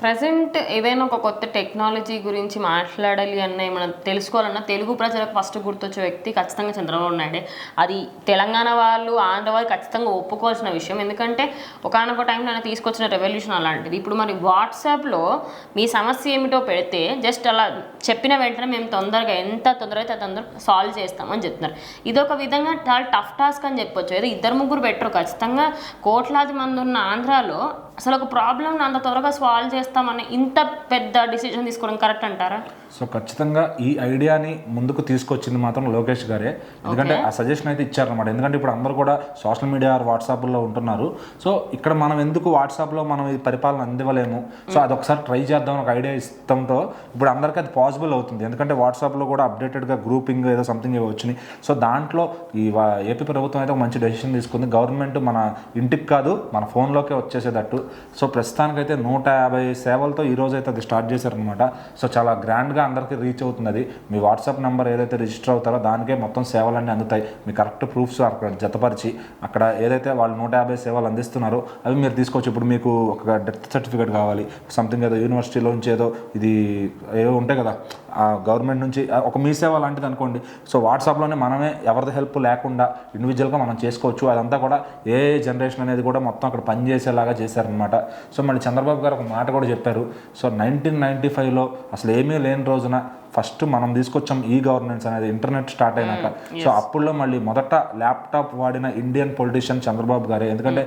Present ఏదైనా ఒక కొత్త టెక్నాలజీ గురించి మాట్లాడాలి అన్న ఏమైనా తెలుసుకోవాలన్నా తెలుగు ప్రజలకు ఫస్ట్ గుర్తొచ్చే వ్యక్తి ఖచ్చితంగా చంద్రబాబు నాయుడే. అది తెలంగాణ వాళ్ళు ఆంధ్ర వాళ్ళు ఖచ్చితంగా ఒప్పుకోవాల్సిన విషయం. ఎందుకంటే ఒకనొక టైంలో ఆయన తీసుకొచ్చిన రెవల్యూషన్ అలాంటిది. ఇప్పుడు మరి వాట్సాప్లో మీ సమస్య ఏమిటో పెడితే జస్ట్ అలా చెప్పిన వెంటనే మేము తొందరగా ఎంత తొందరగా అయితే తొందర సాల్వ్ చేస్తామని చెప్తున్నారు. ఇది ఒక విధంగా చాలా టఫ్ టాస్క్ అని చెప్పొచ్చు. ఏదో ఇద్దరు ముగ్గురు పెట్టరు. ఖచ్చితంగా కోట్లాది మంది ఉన్న ఆంధ్రాలో అసలు ఒక ప్రాబ్లమ్ అంత త్వరగా సాల్వ్ చేస్తామని ఇంత పెద్ద డిసిజన్ తీసుకోవడం కరెక్ట్ అంటారా? సో ఖచ్చితంగా ఈ ఐడియాని ముందుకు తీసుకొచ్చింది మాత్రం లోకేష్ గారే. ఎందుకంటే ఆ సజెషన్ అయితే ఇచ్చారనమాట ఎందుకంటే ఇప్పుడు అందరూ కూడా సోషల్ మీడియా వాట్సాప్లో ఉంటున్నారు. సో ఇక్కడ మనం ఎందుకు వాట్సాప్లో మనం ఈ పరిపాలన అందివ్వలేము? సో అది ఒకసారి ట్రై చేద్దాం ఒక ఐడియా ఇస్తాంతో ఇప్పుడు అందరికీ అది పాసిబుల్ అవుతుంది. ఎందుకంటే వాట్సాప్లో కూడా అప్డేటెడ్గా గ్రూపింగ్ ఏదో సంథింగ్ ఏవో వచ్చినాయి. సో దాంట్లో ఈ ఏపీ ప్రభుత్వం అయితే ఒక మంచి డెసిషన్ తీసుకుంది. గవర్నమెంట్ మన ఇంటికి కాదు మన ఫోన్లోకే వచ్చేసేటట్టు. సో ప్రస్తుతానికైతే నూట యాభై సేవలతో ఈ రోజు అయితే అది స్టార్ట్ చేశారనమాట సో చాలా గ్రాండ్గా అందరికీ రీచ్ అవుతుంది మీ వాట్సాప్ నెంబర్ ఏదైతే రిజిస్టర్ అవుతారో దానికే మొత్తం సేవలన్నీ అందుతాయి. మీ కరెక్ట్ ప్రూఫ్స్ అక్కడ జతపరిచి అక్కడ ఏదైతే వాళ్ళు నూట యాభై సేవలు అందిస్తున్నారో అవి మీరు తీసుకోవచ్చు. ఇప్పుడు మీకు ఒక డెత్ సర్టిఫికేట్ కావాలి. సంథింగ్ ఏదో యూనివర్సిటీలోంచి ఏదో ఇది ఏవో ఉంటాయి కదా ఆ గవర్నమెంట్ నుంచి ఒక మీ సేవ లాంటిది అనుకోండి. సో వాట్సాప్లోనే మనమే ఎవరిది హెల్ప్ లేకుండా ఇండివిజువల్గా మనం చేసుకోవచ్చు. అదంతా కూడా ఏ జనరేషన్ అనేది కూడా మొత్తం అక్కడ పనిచేసేలాగా చేశారనమాట సో మళ్ళీ చంద్రబాబు గారు ఒక మాట కూడా చెప్పారు. సో నైన్టీన్ నైన్టీ ఫైవ్లో అసలు ఏమీ లేని రోజున ఫస్ట్ మనం తీసుకొచ్చాం ఈ గవర్నెన్స్ అనేది ఇంటర్నెట్ స్టార్ట్ అయినాక. సో అప్పుల్లో మళ్ళీ మొదట ల్యాప్టాప్ వాడిన ఇండియన్ పొలిటీషియన్ చంద్రబాబు గారే. ఎందుకంటే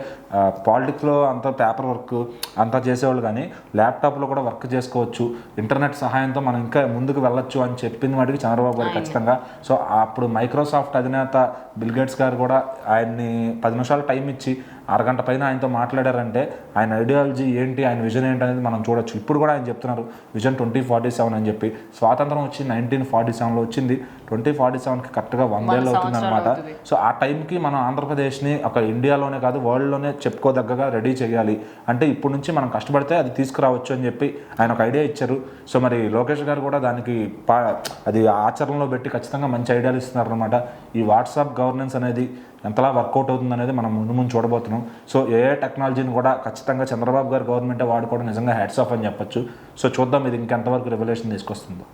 పాలిటిక్స్లో అంత పేపర్ వర్క్ అంతా చేసేవాళ్ళు కానీ ల్యాప్టాప్లో కూడా వర్క్ చేసుకోవచ్చు. ఇంటర్నెట్ సహాయంతో మనం ఇంకా ముందుకు వెళ్ళొచ్చు అని చెప్పింది వాటికి చంద్రబాబు గారు ఖచ్చితంగా. సో అప్పుడు మైక్రోసాఫ్ట్ అధినేత బిల్ గేట్స్ గారు కూడా ఆయన్ని పది నిమిషాలు టైం ఇచ్చి అరగంట పైన ఆయనతో మాట్లాడారంటే ఆయన ఐడియాలజీ ఏంటి ఆయన విజన్ ఏంటి అనేది మనం చూడొచ్చు. ఇప్పుడు కూడా ఆయన చెప్తున్నారు విజన్ ట్వంటీ ఫార్టీ సెవెన్ అని చెప్పి. స్వాతంత్రం వచ్చి నైన్టీన్ ఫార్టీ సెవెన్లో వచ్చింది. ట్వంటీ ఫార్టీ సెవెన్కి కరెక్ట్గా వందేళ్ళు అవుతుంది. అనమాట సో ఆ టైంకి మనం ఆంధ్రప్రదేశ్ని ఒక ఇండియాలోనే కాదు వరల్డ్లోనే చెప్పుకోదగ్గగా రెడీ చేయాలి. అంటే ఇప్పుడు నుంచి మనం కష్టపడితే అది తీసుకురావచ్చు అని చెప్పి ఆయన ఒక ఐడియా ఇచ్చారు. సో మరి లోకేష్ గారు కూడా దానికి పా అది ఆచరణలో పెట్టి ఖచ్చితంగా మంచి ఐడియాలు ఇస్తున్నారు అనమాట ఈ వాట్సాప్ గవర్నెన్స్ అనేది ఎంతలా వర్కౌట్ అవుతుంది అనేది మనం ముందు ముందు చూడబోతున్నాం. సో ఏ టెక్నాలజీని కూడా ఖచ్చితంగా చంద్రబాబు గారు గవర్నమెంటే వాడుకోవడం నిజంగా హ్యాట్స్ ఆఫ్ అని చెప్పొచ్చు. సో చూద్దాం ఇది ఇంకెంతవరకు రెవల్యూషన్ తీసుకొస్తుందో.